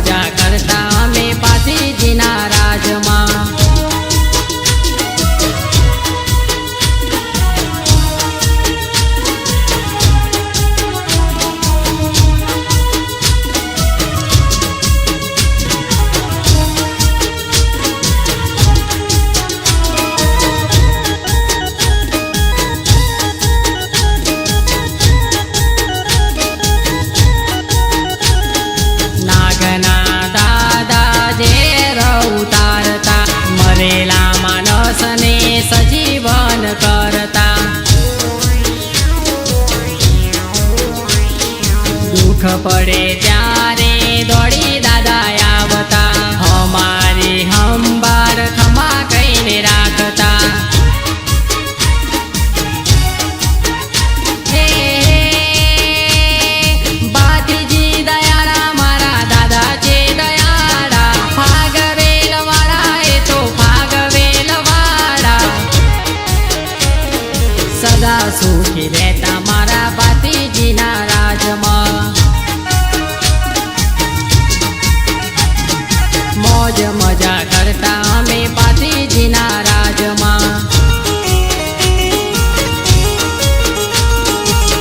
मजाक ઉતારતા મરેલા માનસને સજીવન કરતા દુઃખ પડે ત્યારે દોડી દાદા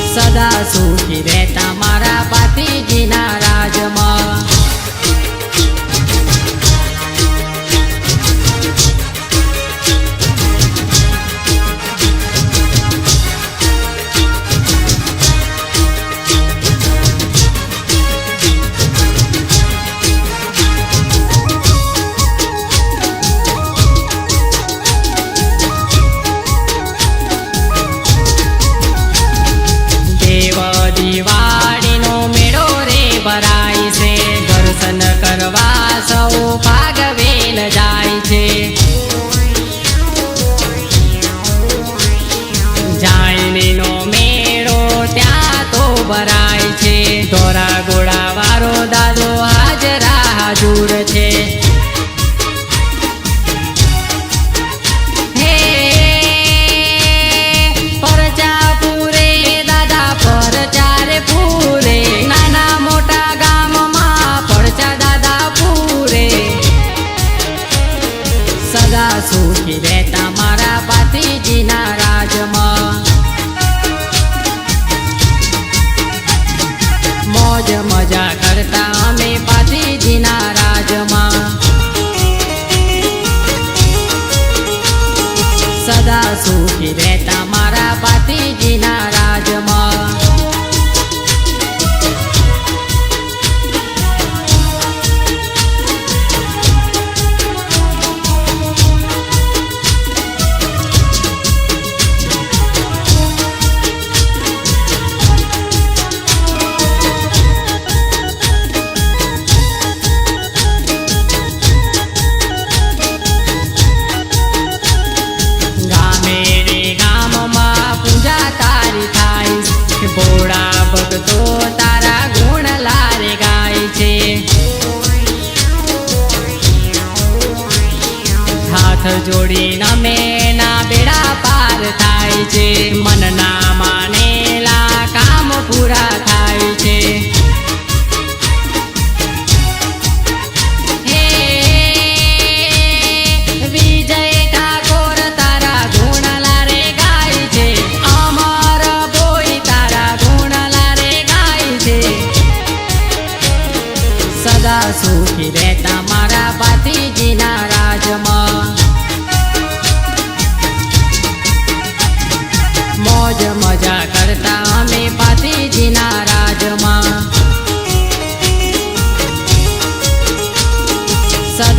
સદા સુખી રહેતા મારા પાતિજીના સદા સુખી રહેતા મારા પતિજીના હાથ જોડી નમે ના બેડા પાર થાય છે. મનના માનેલા કામ પૂરા થાય છે. સદા સુખી રહેતા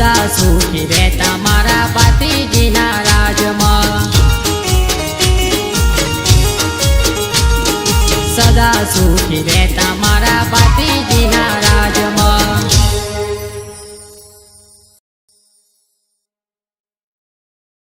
બધા સુખી રહેતા મારા પતિજીના રાજમાં. સદા સુખી રહેતા મારા પતિજીના